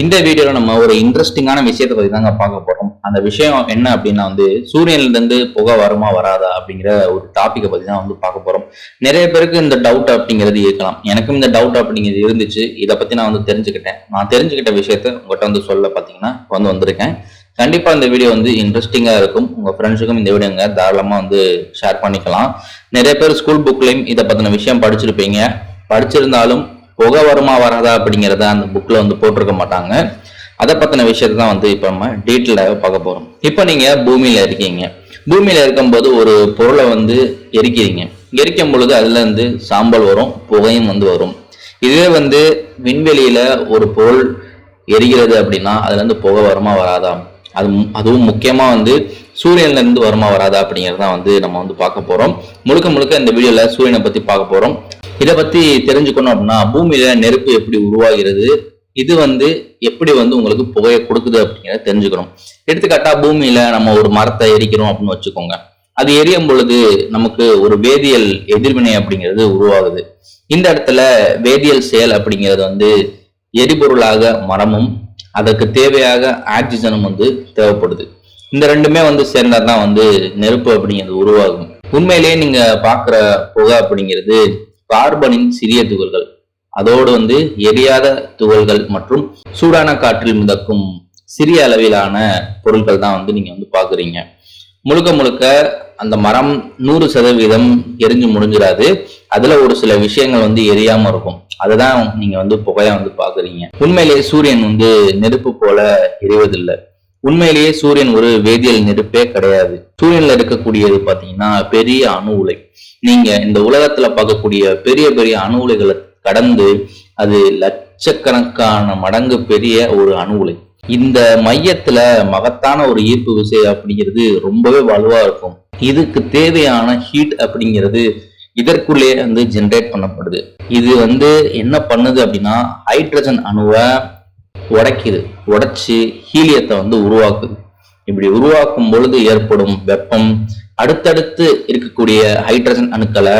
இந்த வீடியோவில் நம்ம ஒரு இன்ட்ரெஸ்டிங்கான விஷயத்தை பற்றி தாங்க பார்க்க போகிறோம் அந்த விஷயம் என்ன அப்படின்னா வந்து சூரியன்லேருந்து புகை வருமா வராதா அப்படிங்கிற ஒரு டாப்பிக்கை பற்றி தான் வந்து பார்க்க போகிறோம் நிறைய பேருக்கு இந்த டவுட் அப்படிங்கிறது இருக்கலாம். எனக்கும் இந்த டவுட் அப்படிங்கிறது இருந்துச்சு. இதை பற்றி நான் வந்து தெரிஞ்சுக்கிட்டேன். நான் தெரிஞ்சுக்கிட்ட விஷயத்த உங்கள்கிட்ட வந்து சொல்ல பார்த்தீங்கன்னா வந்து வந்திருக்கேன். கண்டிப்பாக இந்த வீடியோ வந்து இன்ட்ரெஸ்டிங்காக இருக்கும். உங்கள் ஃப்ரெண்ட்ஸுக்கும் இந்த வீடியோங்க தாராளமாக வந்து ஷேர் பண்ணிக்கலாம். நிறைய பேர் ஸ்கூல் புக்லேயும் இதை பற்றின விஷயம் படிச்சிருப்பீங்க. படிச்சிருந்தாலும் புகை வருமா வராதா அப்படிங்கிறத அந்த புக்கில் வந்து போட்டிருக்க மாட்டாங்க. அதை பற்றின விஷயத்தை தான் வந்து இப்போ நம்ம டீட்டெயிலாக பார்க்க போகிறோம் இப்போ நீங்கள் பூமியில் இருக்கீங்க. பூமியில் இருக்கும்போது ஒரு பொருளை வந்து எரிக்கிறீங்க. எரிக்கும் பொழுது அதுலேருந்து சாம்பல் வரும் புகையும் வந்து வரும். இதுவே வந்து விண்வெளியில் ஒரு பொருள் எரிகிறது அப்படின்னா அதுலேருந்து புகை வருமா வராதா? அது மு- அதுவும் முக்கியமாக வந்து சூரியன்லேருந்து வருமா வராதா தான் வந்து நம்ம வந்து பார்க்க போகிறோம் முழுக்க முழுக்க இந்த வீடியோவில் சூரியனை பற்றி பார்க்க போகிறோம் இதை பத்தி தெரிஞ்சுக்கணும் அப்படின்னா பூமியில நெருப்பு எப்படி உருவாகிறது இது வந்து எப்படி வந்து உங்களுக்கு புகையை கொடுக்குது அப்படிங்கிறத தெரிஞ்சுக்கணும். எடுத்துக்காட்டா பூமியில நம்ம ஒரு மரத்தை எரிக்கிறோம் அப்படின்னு வச்சுக்கோங்க. அது எரியும் பொழுது நமக்கு ஒரு வேதியியல் எதிர்வினை அப்படிங்கிறது உருவாகுது. இந்த இடத்துல வேதியியல் செயல் அப்படிங்கிறது வந்து எரிபொருளாக மரமும் அதற்கு தேவையாக ஆக்சிஜனும் வந்து தேவைப்படுது. இந்த ரெண்டுமே வந்து சேர்ந்தாதான் தான் வந்து நெருப்பு அப்படிங்கிறது உருவாகும். உண்மையிலேயே நீங்க பார்க்குற புகை அப்படிங்கிறது கார்பனின் சிறிய துகள்கள். அதோடு வந்து எரியாத துகள்கள் மற்றும் சூடான காற்றில் மிதக்கும் சிறிய அளவிலான பொருட்கள் தான் வந்து நீங்க வந்து பாக்குறீங்க முழுக்க முழுக்க அந்த மரம் நூறு சதவீதம் எரிஞ்சு முடிஞ்சிடாது. அதுல ஒரு சில விஷயங்கள் வந்து எரியாம இருக்கும். அதுதான் நீங்க வந்து புகையா வந்து பாக்குறீங்க உண்மையிலேயே சூரியன் வந்து நெருப்பு போல எரிவதில்லை. உண்மையிலேயே சூரியன் ஒரு வேதியியல் நெருப்பே கிடையாது. சூரியன்ல இருக்கக்கூடியது பாத்தீங்கன்னா பெரிய அணு உலை. நீங்க இந்த உலகத்துல பார்க்கக்கூடிய பெரிய பெரிய அணு உலைகளை கடந்து அது லட்சக்கணக்கான மடங்கு பெரிய ஒரு அணு உலை. இந்த மையத்துல மகத்தான ஒரு ஈர்ப்பு விசை அப்படிங்கிறது ரொம்பவே வலுவா இருக்கும். இதுக்கு தேவையான ஹீட் அப்படிங்கிறது இதற்குள்ளே வந்து ஜென்ரேட் பண்ணப்படுது. இது வந்து என்ன பண்ணுது அப்படின்னா ஹைட்ரஜன் அணுவை உடைக்குது. உடைச்சி ஹீலியத்தை வந்து உருவாக்குது. இப்படி உருவாக்கும் பொழுது ஏற்படும் வெப்பம் அடுத்தடுத்து இருக்கக்கூடிய ஹைட்ரஜன் அணுக்களை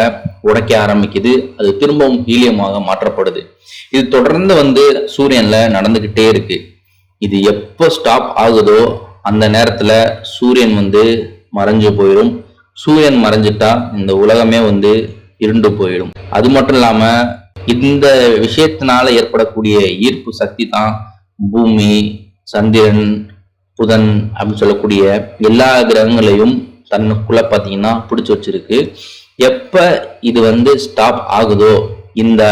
உடைக்க ஆரம்பிக்குது. அது திரும்பவும் ஹீலியமாக மாற்றப்படுது. இது தொடர்ந்து வந்து சூரியன்ல நடந்துகிட்டே இருக்கு. இது எப்போ ஸ்டாப் ஆகுதோ அந்த நேரத்துல சூரியன் வந்து மறைஞ்சு போயிடும். சூரியன் மறைஞ்சிட்டா இந்த உலகமே வந்து இருண்டு போயிடும். அது மட்டும் இல்லாம இந்த விஷயத்தினால ஏற்படக்கூடிய ஈர்ப்பு சக்தி தான் பூமி சந்திரன் புதன் அப்படின்னு சொல்லக்கூடிய எல்லா கிரகங்களையும் தன்னுக்குள்ள பார்த்தீங்கன்னா பிடிச்சி வச்சிருக்கு. எப்போ இது வந்து ஸ்டாப் ஆகுதோ இந்த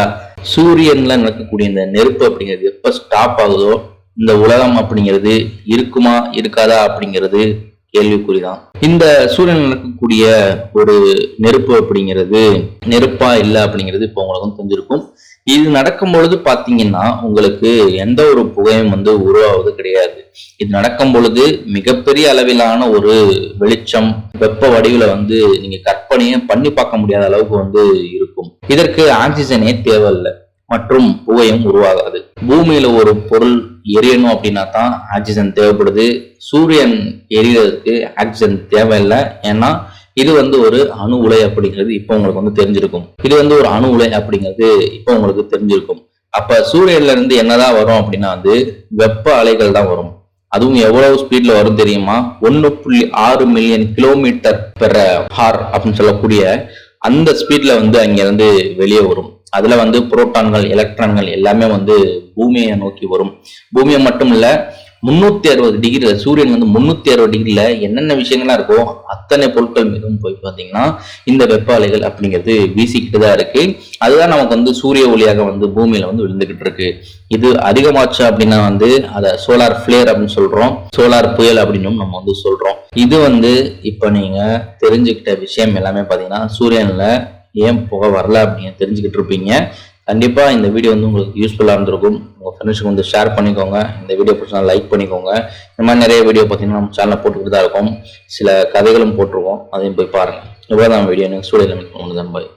சூரியன்ல நடக்கக்கூடிய இந்த நெருப்பு அப்படிங்கிறது எப்போ ஸ்டாப் ஆகுதோ இந்த உலகம் அப்படிங்கிறது இருக்குமா இருக்காதா அப்படிங்கிறது கேள்விக்குறிதான். இந்த சூரியன் நடக்கக்கூடிய ஒரு நெருப்பு அப்படிங்கிறது நெருப்பா இல்லை அப்படிங்கிறது இப்போ உங்களுக்கும் தெரிஞ்சிருக்கும். இது நடக்கும் பொழுது பாத்தீங்கன்னா உங்களுக்கு எந்த ஒரு புகையும் வந்து உருவாவது கிடையாது. இது நடக்கும் பொழுது மிகப்பெரிய அளவிலான ஒரு வெளிச்சம் வெப்ப வடிவில் வந்து நீங்க கற்பனையே பண்ணி பார்க்க முடியாத அளவுக்கு வந்து இருக்கும். இதற்கு ஆக்சிஜனே தேவையில்லை மற்றும் புகையும் உருவாகாது. பூமியில ஒரு பொருள் எரியணும் அப்படின்னா தான் ஆக்சிஜன் தேவைப்படுது. சூரியன் எரியறதுக்கு ஆக்சிஜன் தேவையில்லை. ஏன்னா இது வந்து ஒரு அணு உலை அப்படிங்கிறது இப்போ உங்களுக்கு வந்து தெரிஞ்சிருக்கும். இது வந்து ஒரு அணு உலை அப்படிங்கிறது இப்போ உங்களுக்கு தெரிஞ்சிருக்கும். அப்ப சூரியன்ல இருந்து என்னதான் வரும் அப்படின்னா வந்து வெப்ப அலைகள் தான் வரும். அதுவும் எவ்வளவு ஸ்பீட்ல வரும் தெரியுமா? ஒன்னு புள்ளி ஆறு மில்லியன் கிலோமீட்டர் பெற ஹார் அப்படின்னு சொல்லக்கூடிய அந்த ஸ்பீட்ல வந்து அங்கிருந்து வெளியே வரும். அதுல வந்து புரோட்டான்கள் எலக்ட்ரான்கள் எல்லாமே வந்து பூமியை நோக்கி வரும். பூமியை மட்டும் இல்ல முன்னூத்தி அறுபது டிகிரியில சூரியன் வந்து முன்னூத்தி அறுபது டிகிரியில என்னென்ன விஷயங்கள்லாம் இருக்கோ அத்தனை பொருட்கள் மீதும் போய் பார்த்தீங்கன்னா இந்த வெப்ப அலைகள் அப்படிங்கிறது வீசிக்கிட்டு தான் இருக்கு. அதுதான் நமக்கு வந்து சூரிய ஒளியாக வந்து பூமியில வந்து விழுந்துகிட்டு இருக்கு. இது அதிகமாச்சு அப்படின்னா வந்து அதை சோலார் ஃபிளேர் அப்படின்னு சொல்றோம். சோலார் புயல் அப்படின்னும் நம்ம வந்து சொல்றோம். இது வந்து இப்போ நீங்க தெரிஞ்சுக்கிட்ட விஷயம் எல்லாமே பார்த்தீங்கன்னா சூரியன்ல ஏன் புகை வரல அப்படின்னு தெரிஞ்சுக்கிட்டு இருப்பீங்க. கண்டிப்பாக இந்த வீடியோ வந்து உங்களுக்கு யூஸ்ஃபுல்லாக இருந்திருக்கும். உங்கள் ஃப்ரெண்ட்ஸுக்கு வந்து ஷேர் பண்ணிக்கோங்க. இந்த வீடியோ பிடிச்சா லைக் பண்ணிக்கோங்க. இந்த மாதிரி நிறைய வீடியோ பார்த்தீங்கன்னா நம்ம சேனலில் போட்டுக்கிட்டு தான் இருக்கும். சில கதைகளும் போட்டிருக்கோம். அதையும் போய் பாருங்கள் இவ்வளோ தான் வீடியோ நெக்ஸ்ட் வீடியோ ஒன்று தான் பாய்